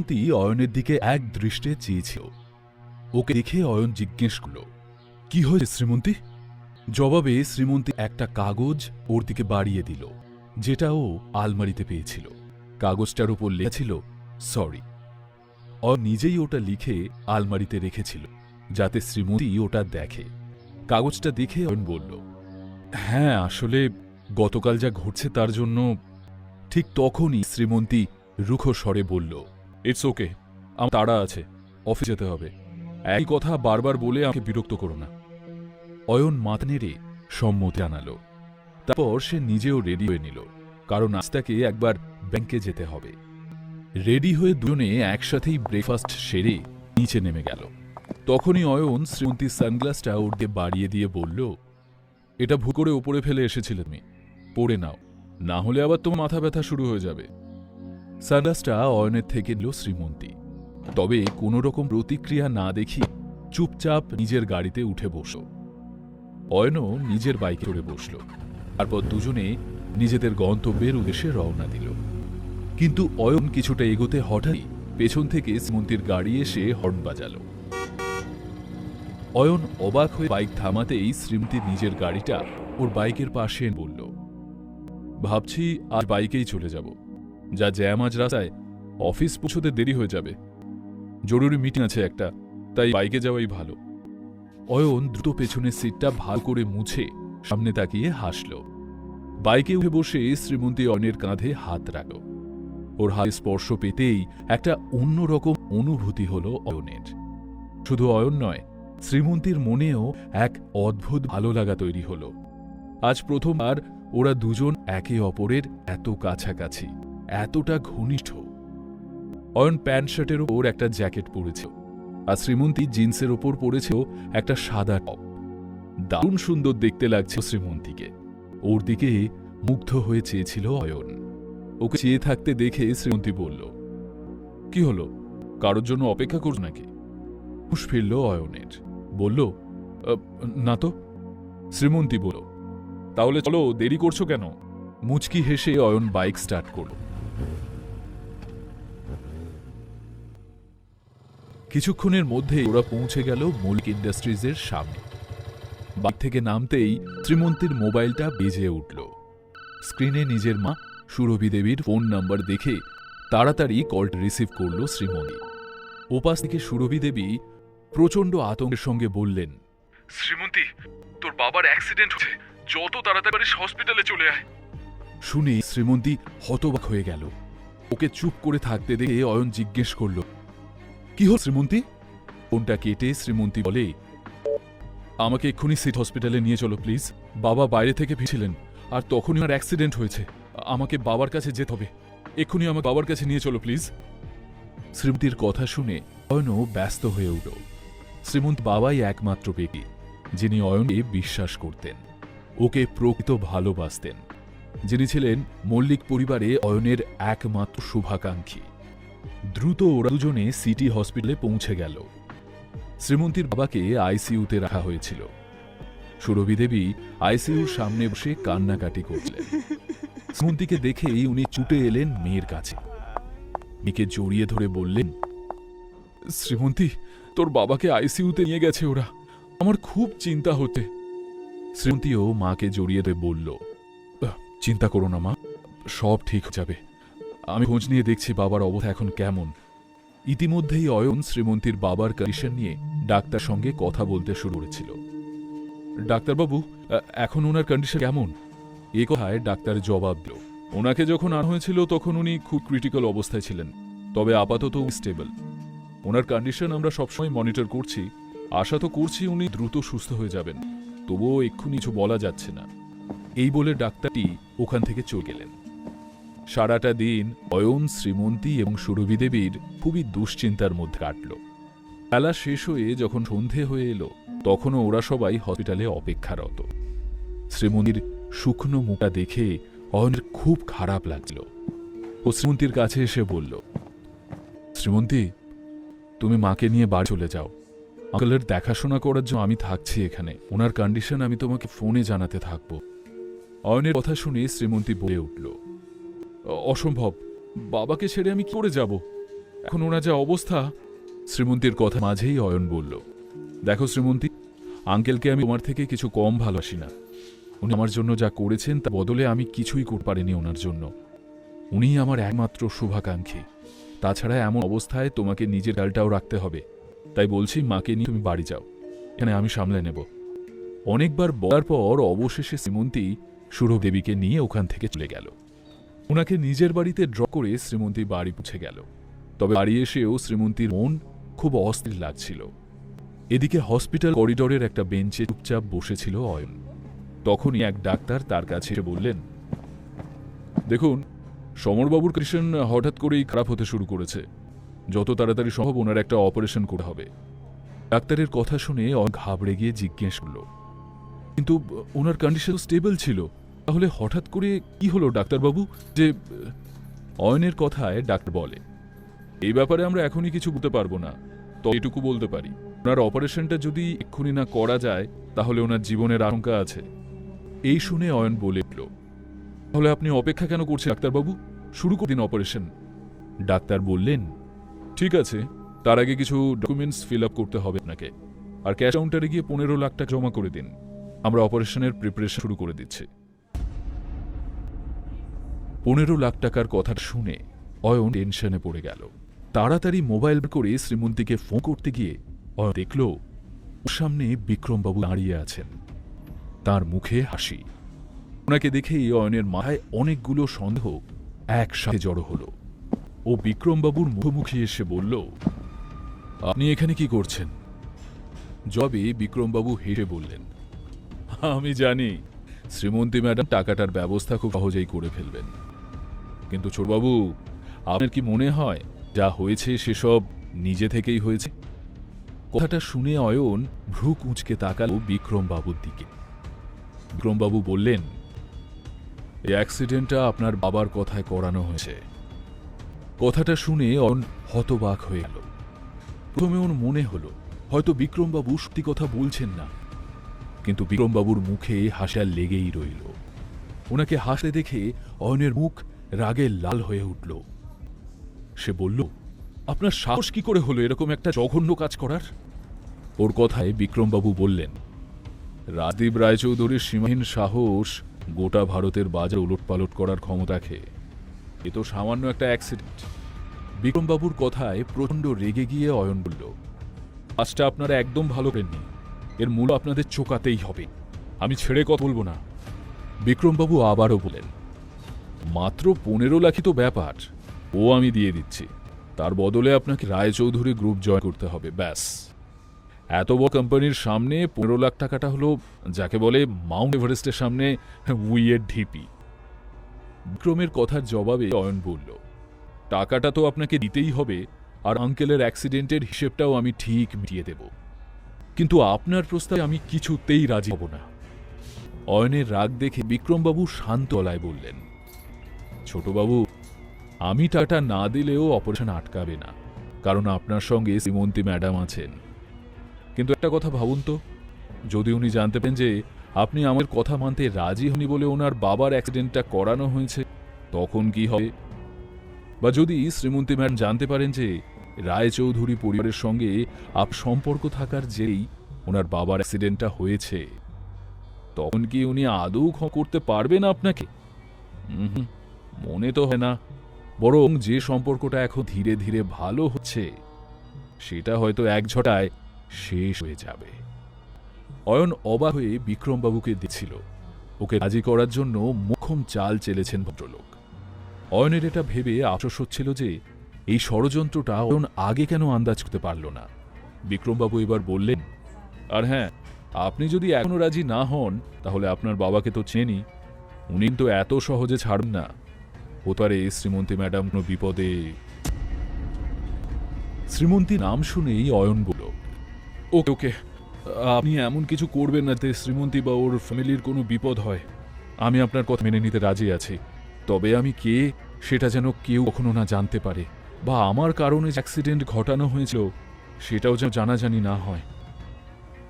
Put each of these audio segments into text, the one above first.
শ্রীমন্তী অয়নের দিকে এক দৃষ্টে চেয়েছিল। ওকে দেখে অয়ন জিজ্ঞেস করল, কি হয়েছে শ্রীমন্তী? জবাবে শ্রীমন্তী একটা কাগজ ওর দিকে বাড়িয়ে দিল, যেটা ও আলমারিতে পেয়েছিল। কাগজটার উপর লেখা সরি। অ নিজেই ওটা লিখে আলমারিতে রেখেছিল, যাতে শ্রীমতী ওটা দেখে। কাগজটা দেখে অয়ন বলল হ্যাঁ আসলে গতকাল যা ঘটছে তার জন্য ঠিক তখনই শ্রীমন্তী রুখো বলল ইটস ওকে আমার তাড়া আছে। অফিস যেতে হবে। একই কথা বারবার বলে আমাকে বিরক্ত করো না। অয়ন মাথা নেড়ে সম্মতি জানালো। তারপর সে নিজেও রেডি হয়ে নিল। কারণ আজ তাকে একবার ব্যাংকে যেতে হবে। রেডি হয়ে দুজনে একসাথেই ব্রেকফাস্ট সেরে নিচে নেমে গেল। তখনই অয়ন শ্রীমন্তী সানগ্লাসটা ওরকে বাড়িয়ে দিয়ে বলল, এটা ভু করে ওপরে ফেলে এসেছিলে তুমি। পড়ে নাও। না হলে আবার তোমার মাথা ব্যথা শুরু হয়ে যাবে। সানগ্লাসটা অয়নের থেকে নিল শ্রীমন্তী। তবে কোনো রকম প্রতিক্রিয়া না দেখি চুপচাপ নিজের গাড়িতে উঠে বসল। অয়নও নিজের বাইকে চড়ে বসল। তারপর দুজনে নিজেদের গন্তব্যের উদ্দেশ্যে রওনা দিল। কিন্তু অয়ন কিছুটা এগোতে হঠাৎই পেছন থেকে শ্রীমন্তীর গাড়ি এসে হর্ন বাজালো। অয়ন অবাক হয়ে বাইক থামাতেই শ্রীমতী নিজের গাড়িটা ওর বাইকের পাশে বলল, ভাবছি আর বাইকেই চলে যাব। যা জ্যামাজ রাস্তায় অফিস পৌঁছতে দেরি হয়ে যাবে। জরুরি মিটিং আছে একটা, তাই বাইকে যাওয়াই ভালো। অয়ন দ্রুত পেছনের সিটটা ভালো করে মুছে সামনে তাকিয়ে হাসল। বাইকে উঠে বসে শ্রীমন্তী অয়নের কাঁধে হাত রাখল। ওর হাতে স্পর্শ পেতেই একটা অন্যরকম অনুভূতি হল অয়নের। শুধু অয়ন নয়, শ্রীমন্তীর মনেও এক অদ্ভুত ভালো লাগা তৈরি হল। আজ প্রথমবার ওরা দুজন একে অপরের এত কাছাকাছি। এতটা ঘনিষ্ঠ। অয়ন প্যান্ট শার্টের ওপর একটা জ্যাকেট পরেছিল আর শ্রীমন্তী জিন্সের ওপর পরেছিল একটা সাদা টপ। দারুণ সুন্দর দেখতে লাগছে শ্রীমন্তীকে। ওর দিকে মুগ্ধ হয়ে চেয়েছিল অয়ন। ওকে চেয়ে থাকতে দেখে শ্রীমন্তী বলল, কি হলো? কারোর জন্য অপেক্ষা করছ নাকি? হুশ ফিরল অয়নের। বলল না তো। শ্রীমন্তী বলল, তাহলে চলো দেরি করছ কেন? মুচকি হেসে অয়ন বাইক স্টার্ট করল। কিছুক্ষণের মধ্যে ওরা পৌঁছে গেল মৌলিক ইন্ডাস্ট্রিজের সামনে। বাইক থেকে নামতেই শ্রীমন্তীর মোবাইলটা বেজে উঠল। স্ক্রিনে নিজের মা, সুরভি দেবীর ফোন নাম্বার দেখে তাড়াতাড়ি কলটা রিসিভ করল শ্রীমতী ওপাশ থেকে সুরভি দেবী প্রচণ্ড আতঙ্কের সঙ্গে বললেন, শ্রীমন্তী, তোর বাবার অ্যাক্সিডেন্ট হচ্ছে। যত তাড়াতাড়ি পারিস হসপিটালে চলে আয় শুনে শ্রীমন্তী হতবাক হয়ে গেল। ওকে চুপ করে থাকতে দেখে অয়ন জিজ্ঞেস করল কি হল শ্রীমন্তী? ফোনটা কেটে শ্রীমন্তী বলে, আমাকে এক্ষুনি সিট হসপিটালে নিয়ে চলো, প্লিজ। বাবা বাইরে থেকে ফিরছিলেন আর তখনই আমার অ্যাক্সিডেন্ট হয়েছে। আমাকে বাবার কাছে যেতে হবে। এক্ষুনি আমার বাবার কাছে নিয়ে চলো, প্লিজ। শ্রীমতীর কথা শুনে অয়নও ব্যস্ত হয়ে উঠল। শ্রীমন্ত বাবাই একমাত্র ব্যক্তি, যিনি অয়নকে বিশ্বাস করতেন, ওকে প্রকৃত ভালোবাসতেন। যিনি ছিলেন মল্লিক পরিবারে অয়নের একমাত্র শুভাকাঙ্ক্ষী। দ্রুত ওরা দুজনে সিটি হসপিটালে পৌঁছে গেল। শ্রীমন্তীর বাবাকে আইসিইউতে রাখা হয়েছিল। সুরভি দেবী আইসিইউর সামনে বসে কান্নাকাটি করছিলেন শ্রীমন্তীকে দেখেই উনি ছুটে এলেন মেয়ের কাছে। মেয়েকে জড়িয়ে ধরে বললেন শ্রীমন্তী তোর বাবাকে আইসিইউতে নিয়ে গেছে ওরা। আমার খুব চিন্তা হতে। শ্রীমন্তীও মাকে জড়িয়ে ধরে বলল "আহ, চিন্তা করো না মা সব ঠিক যাবে। আমি খোঁজ নিয়ে দেখছি বাবার অবস্থা এখন কেমন। ইতিমধ্যেই অয়ন শ্রীমন্তীর বাবার কন্ডিশন নিয়ে ডাক্তার সঙ্গে কথা বলতে শুরু করেছিল। ডাক্তারবাবু এখন ওনার কন্ডিশন কেমন? এ কথায় ডাক্তার জবাব দিল, ওনাকে যখন আনা হয়েছিল তখন উনি খুব ক্রিটিক্যাল অবস্থায় ছিলেন, তবে আপাতত স্টেবল ওনার কন্ডিশন আমরা সবসময় মনিটর করছি, আশা তো করছি উনি দ্রুত সুস্থ হয়ে যাবেন, তবুও এক্ষুনি কিছু বলা যাচ্ছে না। এই বলে ডাক্তারটি ওখান থেকে চলে গেলেন। সারাটা দিন অয়ন, শ্রীমন্তী এবং সুরভি দেবীর খুবই দুশ্চিন্তার মধ্যে কাটল। বেলা শেষ হয়ে যখন সন্ধে হয়ে এলো, তখনও ওরা সবাই হসপিটালে অপেক্ষারত। শ্রীমন্তীর শুকনো মুখটা দেখে অয়নের খুব খারাপ লাগছিল ও শ্রীমন্তীর কাছে এসে বলল, শ্রীমন্তী, তুমি মাকে নিয়ে বাড়ি চলে যাও। আঙ্কেলের দেখাশোনা করার জন্য আমি থাকছি এখানে। ওনার কন্ডিশন আমি তোমাকে ফোনে জানাতে থাকব। অয়নের কথা শুনে শ্রীমন্তী বলে উঠল "অ- অসম্ভব। বাবাকে ছেড়ে আমি করে যাব? এখন ওনার যা অবস্থা, শ্রীমন্তীর কথা মাঝেই অয়ন বলল, দেখো শ্রীমন্তী, আঙ্কেলকে আমি তোমার থেকে কিছু কম ভালোবাসি না। উনি আমার জন্য যা করেছেন তা বদলে আমি কিছুই করতে পারিনি ওনার জন্য। উনিই আমার একমাত্র শুভাকাঙ্ক্ষী। তাছাড়া এমন অবস্থায় তোমাকে নিজের ডালটাও রাখতে হবে। তাই বলছি, মাকে নিয়ে তুমি বাড়ি যাও। এখানে আমি সামলে নেব। অনেকবার বলার পর অবশেষে শ্রীমন্তী সুরদেবীকে নিয়ে ওখান থেকে চলে গেল। ওনাকে নিজের বাড়িতে ড্র করে শ্রীমন্তী বাড়ি পৌঁছে গেল। তবে বাড়ি এসেও শ্রীমন্তীর মন খুব অস্থির লাগছিল। এদিকে হসপিটাল করিডোরের একটা বেঞ্চে চুপচাপ বসেছিল অয়ন। তখনই এক ডাক্তার তার কাছে বললেন, দেখুন, সমরবাবুর কন্ডিশন হঠাৎ করেই খারাপ হতে শুরু করেছে। যত তাড়াতাড়ি সম্ভব ওনার একটা অপারেশন করতে হবে। ডাক্তারের কথা শুনে অয়ন ঘাবড়ে গিয়ে জিজ্ঞেস করল, কিন্তু ওনার কন্ডিশন স্টেবল ছিল। তাহলে হঠাৎ করে কি হলো ডাক্তারবাবু? যে, অয়নের কথায় ডাক্তার বলে, এই ব্যাপারে আমরা এখনই কিছু বলতে পারব না। তো এটুকু বলতে পারি, ওনার অপারেশনটা যদি এক্ষুনি না করা যায়, তাহলে ওনার জীবনের আশঙ্কা আছে। এই শুনে অয়ন বলে উঠল, তাহলে আপনি অপেক্ষা কেন করছেন ডাক্তারবাবু? শুরু করে দিন অপারেশন। ডাক্তার বললেন, ঠিক আছে, তার আগে কিছু ডকুমেন্টস ফিল আপ করতে হবে আপনাকে, আর ক্যাশ কাউন্টারে গিয়ে পনেরো লাখ টাকা জমা করে দিন। আমরা অপারেশনের প্রিপারেশন শুরু করে দিচ্ছি। পনেরো লাখ টাকার কথা শুনে অয়ন টেনশনে পড়ে গেল। তাড়াতাড়ি মোবাইল করে শ্রীমন্তীকে ফোন করতে গিয়ে অয়ন দেখল, ওর সামনে বিক্রমবাবু দাঁড়িয়ে আছেন। তার মুখে হাসি। ওনাকে দেখেই অয়নের মাথায় অনেকগুলো সন্দেহ একসাথে জড়ো হলো। ও বিক্রমবাবুর মুখোমুখি এসে বলল, আপনি এখানে কি করছেন? জবে বিক্রমবাবু হেসে বললেন, আমি জানি, শ্রীমন্তী ম্যাডাম টাকাটার ব্যবস্থা খুব সহজেই করে ফেলবেন। কিন্তু ছোটবাবু আপনার কি মনে হয় যা হয়েছে সেসব নিজে থেকেই হয়েছে? কথাটা শুনে অয়ন ভ্রু কুঁচকে তাকালো বিক্রমবাবুর দিকে। বিক্রমবাবু বললেন, এই অ্যাক্সিডেন্টটা আপনার বাবার কথায় করানো হয়েছে। কথাটা শুনে অয়ন হতবাক হয়ে গেল। প্রথমে ওর মনে হলো, হয়তো বিক্রমবাবু সত্যি কথা বলছেন না। কিন্তু বিক্রমবাবুর মুখে হাসা লেগেই রইল। ওনাকে হাসতে দেখে অয়নের মুখ রাগে লাল হয়ে উঠল। সে বলল, আপনার সাহস কি করে হলো এরকম একটা জঘন্য কাজ করার? ওর কথায় বিক্রমবাবু বললেন রাজদীপ রায়চৌধুরীর সীমাহীন সাহস গোটা ভারতের বাজার উলটপালট করার ক্ষমতা খেয়ে। এ তো সামান্য একটা অ্যাক্সিডেন্ট বিক্রমবাবুর কথায় প্রচণ্ড রেগে গিয়ে অয়ন বলল, কাজটা আপনারা একদম ভালো পেননি এর মূল আপনাদের চোকাতেই হবে। আমি ছেড়ে কথা বলব না। বিক্রমবাবু আবারও বলেন মাত্র পনেরো লাখই তো ব্যাপার। ও আমি দিয়ে দিচ্ছি। তার বদলে আপনাকে রায়চৌধুরী গ্রুপ জয় করতে হবে, ব্যাস। এত বড় কোম্পানির সামনে পনেরো লাখ টাকাটা হলো, যাকে বলে মাউন্ট এভারেস্টের সামনে উইয়ের ঢিপি বিক্রমের কথার জবাবে অয়ন বলল, টাকাটা তো আপনাকে দিতেই হবে, আর আঙ্কেলের অ্যাক্সিডেন্টের হিসেবটাও আমি ঠিক মিটিয়ে দেব। কিন্তু আপনার প্রস্তাবে আমি কিছুতেই রাজি হব না। অয়নের রাগ দেখে বিক্রমবাবু শান্ত গলায় বললেন ছোটবাবু আমি টাকাটা না দিলেও অপারেশন আটকাবে না কারণ আপনার সঙ্গে শ্রীমন্তী ম্যাডাম আছেন। কিন্তু একটা কথা ভাবুন তো যদি উনি জানতে পেন যে আপনি আমার কথা মানতে রাজি হননি বলে ওনার বাবার অ্যাক্সিডেন্টটা করানো হয়েছে তখন কি হবে? বা যদি শ্রীমন্তী ম্যাডাম জানতে পারেন যে রায়চৌধুরী পরিবারের সঙ্গে আপ সম্পর্ক থাকার জেরেই ওনার বাবার অ্যাক্সিডেন্টটা হয়েছে তখন কি উনি আদৌ করতে পারবেন আপনাকে? উহুম, মনে তো হয় না, বরং যে সম্পর্কটা এখন ধীরে ধীরে ভালো হচ্ছে, সেটা হয়তো এক ঝটায় শেষ হয়ে যাবে। অয়ন অবাক হয়ে বিক্রমবাবুকে দিচ্ছিল ওকে রাজি করার জন্য মুখম চাল চেলেছেন ভদ্রলোক। অয়নের এটা ভেবে আফসোস হচ্ছিল যে এই ষড়যন্ত্রটা অয়ন আগে কেন আন্দাজ করতে পারল না। বিক্রমবাবু এবার বললেন, আর হ্যাঁ আপনি যদি এখনও রাজি না হন, তাহলে আপনার বাবাকে তো চেনি। উনি তো এত সহজে ছাড়বেন না। ওতারে শ্রীমন্তী ম্যাডাম কোনো বিপদে। শ্রীমন্তী নাম শুনেই অয়ন বলল, ওকে ওকে, আপনি এমন কিছু করবেন না যে শ্রীমন্তী বা ওর ফ্যামিলির কোনো বিপদ হয়। আমি আপনার কথা মেনে নিতে রাজি আছি। তবে আমি কে সেটা যেন কেউ কখনো না জানতে পারে বা আমার কারণে অ্যাক্সিডেন্ট ঘটানো হয়েছিল সেটাও যেন জানাজানি না হয়।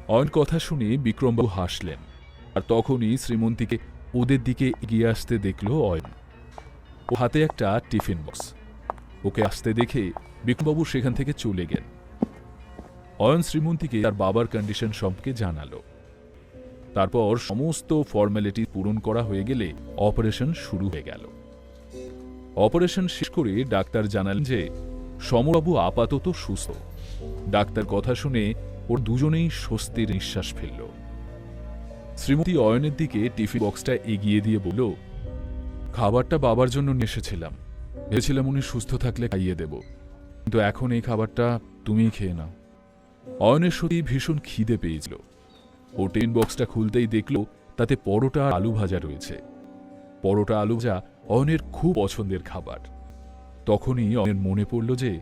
অয়ন কথা শুনে বিক্রমবাবু হাসলেন, আর তখনই শ্রীমন্তীকে ওদের দিকে এগিয়ে আসতে দেখল অয়ন। ও হাতে একটা টিফিন বক্স। ওকে আসতে দেখে বিক্রমবাবু সেখান থেকে চলে গেলেন অয়ন শ্রীমন্তীকে তার বাবার কন্ডিশন সম্পর্কে জানালো। তারপর সমস্ত ফর্মালিটি পূরণ করা হয়ে গেলে অপারেশন শুরু হয়ে গেল। অপারেশন শেষ করে ডাক্তার জানালেন যে সমরবাবু আপাতত সুস্থ। ডাক্তার কথা শুনে ওর দুজনেই স্বস্তির নিঃশ্বাস ফেলল। শ্রীমতী অয়নের দিকে টিফিন বক্সটা এগিয়ে দিয়ে বলল খাবারটা বাবার জন্য নিয়ে এসেছিলাম। ভেবেছিলাম উনি সুস্থ থাকলে খাইয়ে দেব। কিন্তু এখন এই খাবারটা তুমিই খেয়ে নাও। অয়নের সত্যি ভীষণ খিদে পেয়েছিল। ও টিফিন বক্সটা খুলতেই দেখল তাতে পরোটা আলু ভাজা রয়েছে। পরোটা, আলু ভাজা অয়নের খুব পছন্দের খাবার। তখনই অয়নের মনে পড়ল যে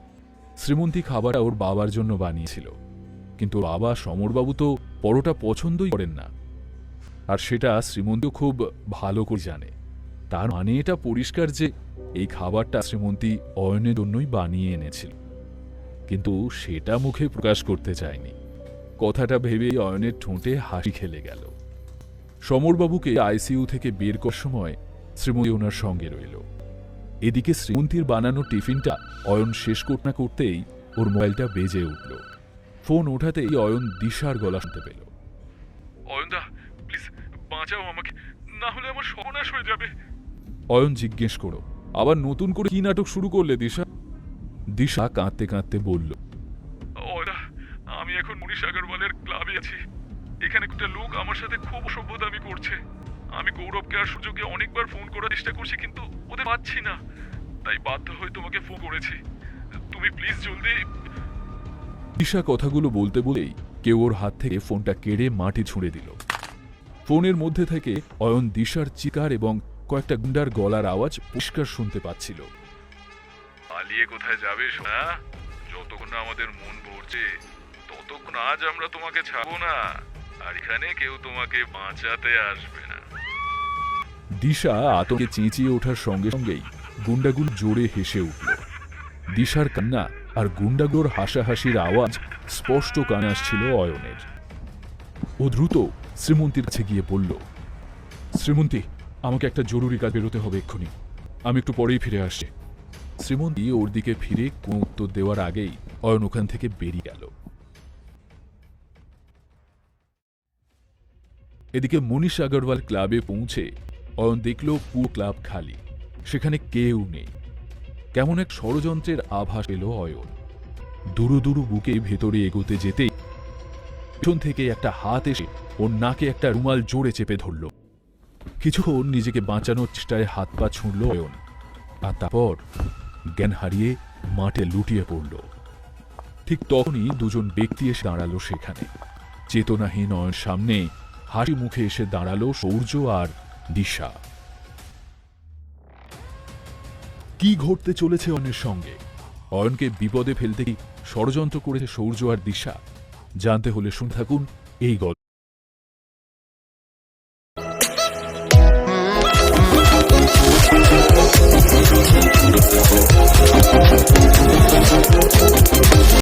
শ্রীমন্তী খাবারটা ওর বাবার জন্য বানিয়েছিল। কিন্তু বাবা সমরবাবু তো পরোটা পছন্দই করেন না। আর সেটা শ্রীমন্তীও খুব ভালো করে জানে। তার মানে এটা পরিষ্কার যে এই খাবারটা শ্রীমন্তী অয়নের জন্যই বানিয়ে এনেছিল। কিন্তু সেটা মুখে প্রকাশ করতে চায়নি। কথাটা ভেবেই অয়নের ঠোঁটে হাসি খেলে গেল। সমরবাবুকে আইসিইউ থেকে বের করার সময় শ্রীমতী ওনার সঙ্গে রইল। এদিকে শ্রীমন্তীর বানানো টিফিনটা অয়ন শেষ করতে না করতেই ওর মোবাইলটা বেজে উঠল। ফোন ওঠাতেই অয়ন দিশার গলা শুনতে পেল। অয়নদা, প্লিজ বাঁচাও আমাকে। না হলে আমার সর্বনাশ হয়ে যাবে। অয়ন জিজ্ঞেস করো আবার নতুন করে কি নাটক শুরু করলে দিশা? দিশা কাঁদতে কাঁদতে বলল আমি এখন মনীষ আগরওয়ালের ক্লাবে আছি। এখানে একটা লোক আমার সাথে খুব অসভ্যতামি করছে। আমি গৌরবকে আর সূর্যকে অনেকবার ফোন করার চেষ্টা করছি কিন্তু ওদের পাচ্ছি না। তাই বাধ্য হয়ে তোমাকে ফোন করেছি। তুমি প্লিজ জলদি দিশা কথাগুলো বলতে বলেই কেউ ওর হাত থেকে ফোনটা কেড়ে মাটি ছুঁড়ে দিল। ফোনের মধ্যে থেকে অয়ন দিশার চিকার এবং কয়েকটা গুন্ডার গলার আওয়াজ পরিষ্কার শুনতে পাচ্ছিল। পালিয়ে কোথায় যাবে সোনা? যতক্ষণ না আমাদের মন ভরছে ততক্ষণ আজ আমরা তোমাকে ছাড়বো না। আর এখানে কেউ তোমাকে বাঁচাতে আসবে না। দিশা আতঙ্কে চেঁচিয়ে ওঠার সঙ্গে সঙ্গেই গুন্ডাগুলো জোরে হেসে উঠল। দিশার কান্না আর গুন্ডাগুলোর হাসাহাসির আওয়াজ স্পষ্ট কানে আসছিল অয়নের। ও দ্রুত শ্রীমন্তীর কাছে গিয়ে বলল শ্রীমন্তী আমাকে একটা জরুরি কাজ বেরোতে হবে এক্ষুনি। আমি একটু পরেই ফিরে আসছি। শ্রীমন্তী ওর দিকে ফিরে কোনো উত্তর দেওয়ার আগেই অয়ন ওখান থেকে বেরিয়ে গেল। এদিকে মনীষ আগরওয়াল ক্লাবে পৌঁছে অয়ন দেখল পুরো ক্লাব খালি। সেখানে কেউ নেই। কেমন এক ষড়যন্ত্রের আভাস পেল অয়ন। দুরু দুরু বুকে ভেতরে এগোতে যেতেই পেছন থেকে একটা হাত এসে ওর নাকে একটা রুমাল জোরে চেপে ধরল। কিছুক্ষণ নিজেকে বাঁচানোর চেষ্টায় হাত পা ছুঁড়ল অয়ন আর তারপর জ্ঞান হারিয়ে মাঠে লুটিয়ে পড়ল। ঠিক তখনই দুজন ব্যক্তি এসে দাঁড়াল সেখানে। চেতনাহীন অয়ন সামনে হাসি মুখে এসে দাঁড়াল সৌর্য আর দিশা। কি ঘটতে চলেছে অয়নের সঙ্গে? অয়নকে বিপদে ফেলতে কি ষড়যন্ত্র করেছে সৌর্য আর দিশা? জানতে হলে শুন থাকুন এই গল্প।